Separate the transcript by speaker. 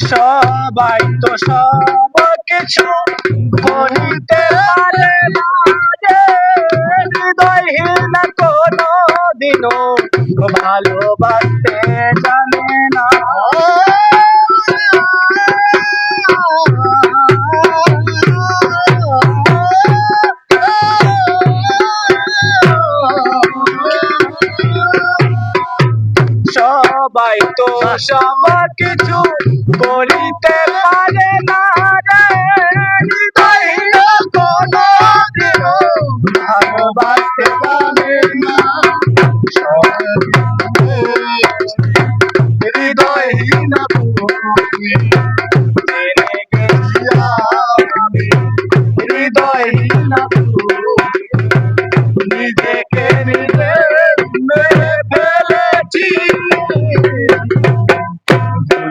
Speaker 1: সবাই তো সব কিছু করিতে পারে না হৃদয়হীন কোনো দিনও ভালোবাসতে জানে না। সবাই তো সব কিছু করিতে পারে না ভালোবাসতে পারে না। হৃদয়হীন